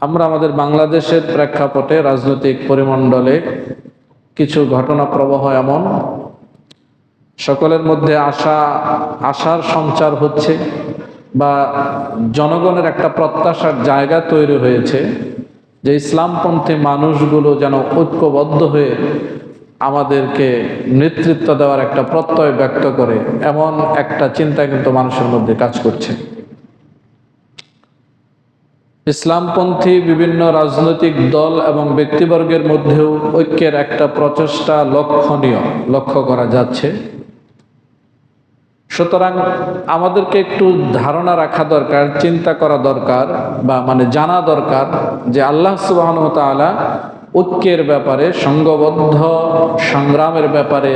আমরা আমাদের বাংলাদেশের প্রেক্ষাপটে রাজনৈতিক পরিমণ্ডলে কিছু ঘটনা প্রবাহ এমন, সকলের মধ্যে আশা, আশার সঞ্চার হচ্ছে বা জনগণের একটা প্রত্যাশার জায়গা তৈরি হয়েছে যে ইসলামপন্থী মানুষগুলো যেন ঐক্যবদ্ধ হয়ে আমাদেরকে নেতৃত্ব দেওয়ার একটা প্রত্যয় ব্যক্ত করে, এমন একটা চিন্তা কিন্তু মানুষের মধ্যে কাজ করছে। ইসলামপন্থী বিভিন্ন রাজনৈতিক দল এবং ব্যক্তিবর্গের মধ্যেও ঐক্যের একটা প্রচেষ্টা লক্ষণীয়, লক্ষ্য করা যাচ্ছে। সুতরাং আমাদেরকে একটু ধারণা রাখা দরকার, চিন্তা করা দরকার বা মানে জানা দরকার যে আল্লাহ সুবাহনতালা ঐক্যের ব্যাপারে, সংঘবদ্ধ সংগ্রামের ব্যাপারে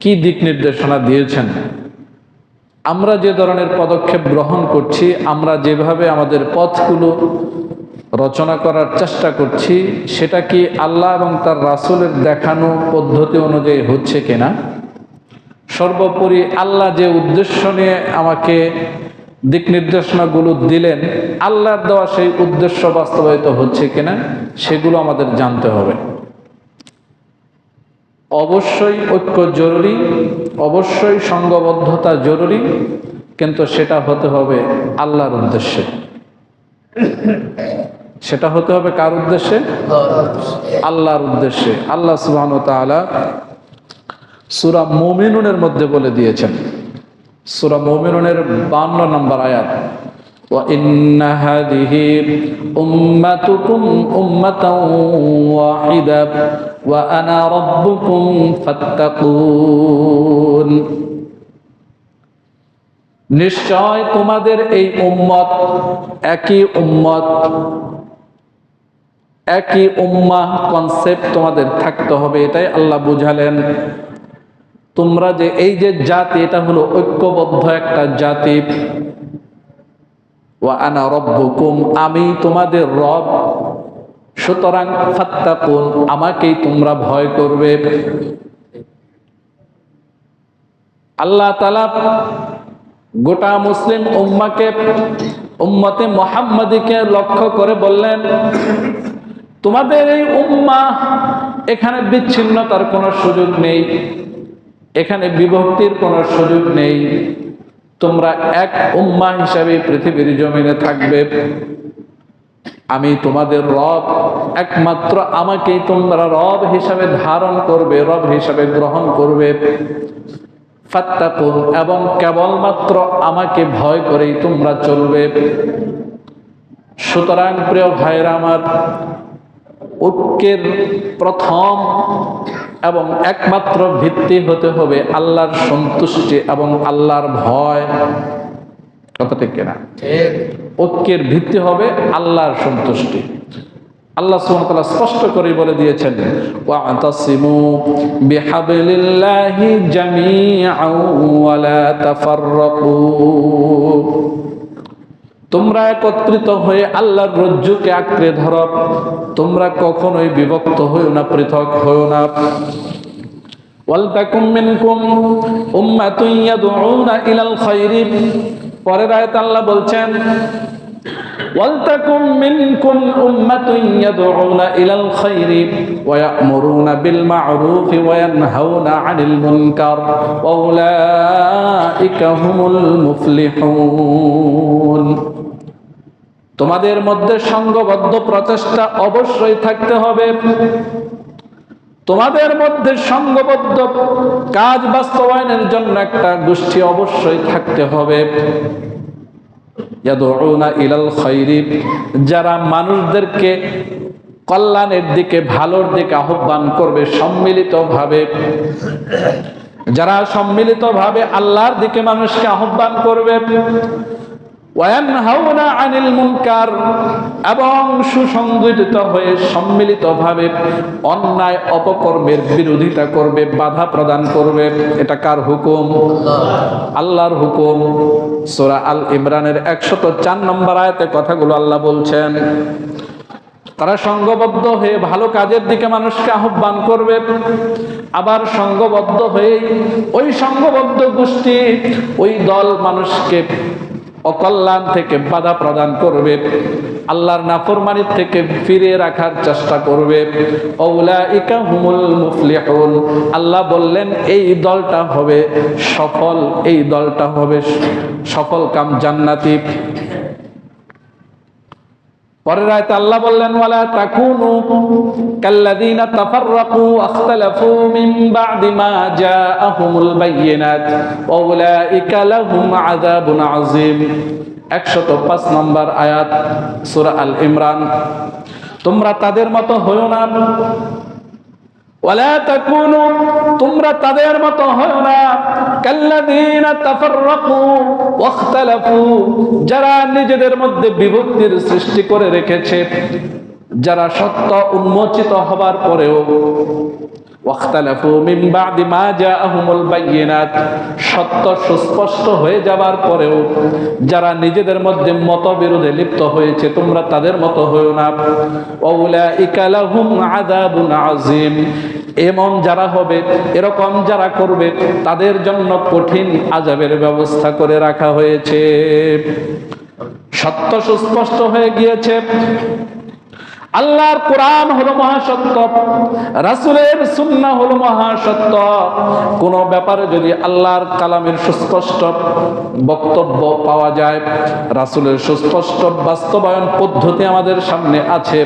কি দিক নির্দেশনা দিয়েছেন। আমরা যে ধরনের পদক্ষেপ গ্রহণ করছি, আমরা যেভাবে আমাদের পথগুলো রচনা করার চেষ্টা করছি, সেটা কি আল্লাহ এবং তার রাসুলের দেখানো পদ্ধতি অনুযায়ী হচ্ছে কিনা? সর্বোপরি আল্লাহ যে উদ্দেশ্য নিয়ে আমাকে দিক নির্দেশনাগুলো দিলেন, আল্লাহর দেওয়া সেই উদ্দেশ্য বাস্তবায়িত হচ্ছে কিনা, সেগুলো আমাদের জানতে হবে। অবশ্যই ঐক্য জরুরি অবশ্যই সংঘবদ্ধতা জরুরি কিন্তু সেটা হতে হবে আল্লাহর উদ্দেশ্যে সেটা হতে হবে কার উদ্দেশ্যে আল্লাহর উদ্দেশ্যে আল্লাহ সুবহান তাআলা সূরা মুমিনুনের মধ্যে বলে দিয়েছেন সূরা মুমিনুনের 52 নম্বর আয়াত وإن هذه أمتكم أمة واحدة وأنا ربكم فاتقون নিশ্চয় তোমাদের এই উম্মত একই উম্মত একই উম্মাহ কনসেপ্ট তোমাদের থাকতে হবে এটাই আল্লাহ বুঝালেন তোমরা যে এই যে জাতি এটা হলো ঐক্যবদ্ধ একটা জাতি ওয়া আনা রব্বুকুম আমি তোমাদের রব সুতরাং ফাত্তাকুন, আমাকেই তোমরা ভয় করবে। আল্লাহ তাআলা গোটা মুসলিম উম্মাকে, উম্মতে মোহাম্মদীকে লক্ষ্য করে বললেন, তোমাদের এই উম্মা এখানে বিচ্ছিন্নতার কোনো সুযোগ নেই, এখানে বিভক্তির কোনো সুযোগ নেই। তোমরা এক উম্মা হিসাবে পৃথিবীর জমিনে থাকবে। আমি তোমাদের রব, একমাত্র আমাকেই তোমরা রব হিসাবে ধারণ করবে, রব হিসাবে গ্রহণ করবে। ফাত্তাকুন, এবং কেবলমাত্র আমাকে ভয় করেই তোমরা চলবে। সুতরাং প্রিয় ভাইরা আমার, ঐক্যের প্রথম এবং একমাত্র ভিত্তি হতে হবে আল্লাহর সন্তুষ্টি এবং আল্লাহর ভয়। কথা ঠিক কিনা? ঐক্যের ভিত্তি হবে আল্লাহর সন্তুষ্টি। আল্লাহ তাআলা স্পষ্ট করে বলে দিয়েছেন তোমরা একত্রিত হয়ে আল্লাহর রজ্জুকে আঁকড়ে ধরো, তোমরা কখনোই বিভক্ত হইও না, পৃথক হইও না। ওয়ালতাকুম মিনকুম উম্মাতুন ইয়াদউনা ইলাল খায়রি পরের আয়াত আল্লাহ বলছেন, ওয়ালতাকুম মিনকুম উম্মাতুন ইয়াদউনা ইলাল খায়রি ওয়া ইয়া'মুরুনা বিল মা'রুফি ওয়া ইয়ানহাউনা 'আনিল মুনকার ওয়া উলাইকা হুমুল মুফলিহুন। তোমাদের মধ্যে সংঘবদ্ধ প্রচেষ্টা অবশ্যই থাকতে হবে। তোমাদের মধ্যে সংঘবদ্ধ কাজ বাস্তবায়নের জন্য একটা গোষ্ঠী অবশ্যই থাকতে হবে। যারা মানুষদেরকে কল্যাণের দিকে, ভালোর দিকে আহ্বান করবে সম্মিলিতভাবে। যারা সম্মিলিতভাবে আল্লাহর দিকে মানুষকে আহ্বান করবে আনিল মুনকার, এবং সুসংগঠিত হয়ে সম্মিলিতভাবে অন্যায় অপকর্মের বিরোধিতা করবে, বাধা প্রদান করবে। এটা কার হুকুম? আল্লাহর হুকুম। সূরা আল ইমরানের 104 নম্বর আয়াতে কথাগুলো আল্লাহ বলছেন, তারা সংঘবদ্ধ হয়ে ভালো কাজের দিকে মানুষকে আহ্বান করবে, আবার সংঘবদ্ধ হয়ে ওই সংঘবদ্ধ গোষ্ঠী ওই দল মানুষকে অকল্যাণ থেকে বাধা প্রদান করবে। আল্লাহর নাফরমানির থেকে ফিরে রাখার চেষ্টা করবে। হুমুল আল্লাহ বললেন, এই দলটা হবে সফল, এই দলটা হবে সফল কাম জান্নাতি। পরের আয়তে আল্লাহ বললেন, ওয়ালা তাকুনু কাল্লাযীনা তাফাররাকু আখতালাফু মিন বা'দি মা জাআহুমুল বায়িনাত ওয়া উলাইকা লাহুম আযাবুন আযীম। 105 নম্বর আয়াত সূরা আল ইমরান। তোমরা তাদের মতো হয়ো না। তোমরা তাদের মতো হয় না। যারা নিজেদের মধ্যে বিভক্তির সৃষ্টি করে রেখেছে, যারা সত্য উন্মোচিত হবার পরেও ওয়াখতালাফু মিন বাদি মা জাআহুমুল বায়িনাত সত্য সুস্পষ্ট হয়ে যাবার পরেও যারা নিজেদের মধ্যে মতবিরোধে লিপ্ত হয়েছে, তোমরা তাদের মতো হয়েও না। ওয়াউলাইকা লাহুম আযাবুন আযীম। এমন যারা হবে, এরকম যারা করবে, তাদের জন্য কঠিন আজাবের ব্যবস্থা করে রাখা হয়েছে। সত্য সুস্পষ্ট হয়ে গিয়েছে। আল্লাহর কোরআন হলো মহাসত্য, রাসুলের সুন্না হলো মহাসত্য। কোন ব্যাপারে যদি আল্লাহর কালামের সুস্পষ্ট বক্তব্য পাওয়া যায়, রাসুলের সুস্পষ্ট বাস্তবায়ন পদ্ধতি আমাদের সামনে আছে,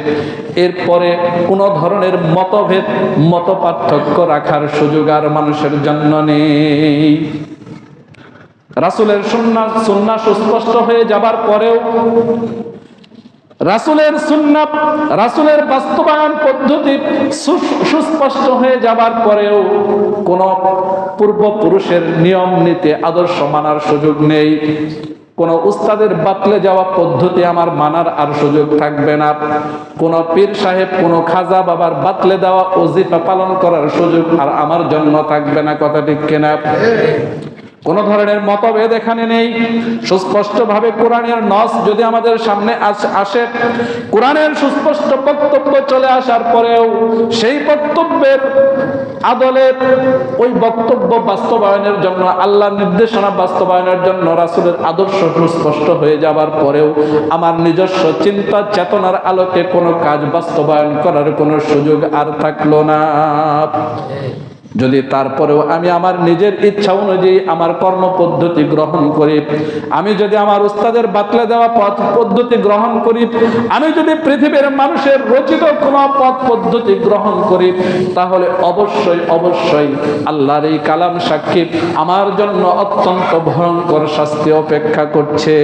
এরপরে কোনো ধরনের মতভেদ মত পার্থক্য রাখার সুযোগ আর মানুষের জন্য নেই। রাসুলের সুন্না সুন্না সুস্পষ্ট হয়ে যাবার পরেও রাসুলের সুন্নাত, রাসুলের বাস্তবায়ন পদ্ধতি সুস্পষ্ট হয়ে যাবার পরেও কোন পূর্বপুরুষের নিয়ম নীতি, আদর্শ মানার সুযোগ নেই। কোন উস্তাদের বাতলে যাওয়া পদ্ধতি আমার মানার আর সুযোগ থাকবে না। কোন পীর সাহেব, কোন খাজা বাবার বাতলে দেওয়া ওজিফা পালন করার সুযোগ আর আমার জন্য থাকবে না, কথা ঠিক কিনা? কোন ধরনের মতভেদ এখানে নেই। সুস্পষ্ট ভাবে কোরআনের নস যদি আমাদের সামনে আসে কোরআনের সুস্পষ্ট বক্তব্য চলে আসার পরেও সেই বক্তব্যের আদলে ওই বক্তব্য বাস্তবায়নের জন্য আল্লাহ নির্দেশনা বাস্তবায়নের জন্য রাসূলের আদর্শ সুস্পষ্ট হয়ে যাবার পরেও আমার নিজস্ব চিন্তা চেতনার আলোকে কোনো কাজ বাস্তবায়ন করার কোনো সুযোগ আর থাকল না। যদি তারপরেও আমি আমার নিজের ইচ্ছা অনুযায়ী আমার কর্ম পদ্ধতি গ্রহণ করি, আমি যদি আমার উস্তাদের বাতলে দেওয়া পথ পদ্ধতি গ্রহণ করি, আমি যদি পৃথিবীর মানুষের রচিত কোন পথ পদ্ধতি গ্রহণ করি, তাহলে অবশ্যই অবশ্যই আল্লাহর এই কালাম সাক্ষী আমার জন্য অত্যন্ত ভয়ঙ্কর শাস্তি অপেক্ষা করছে।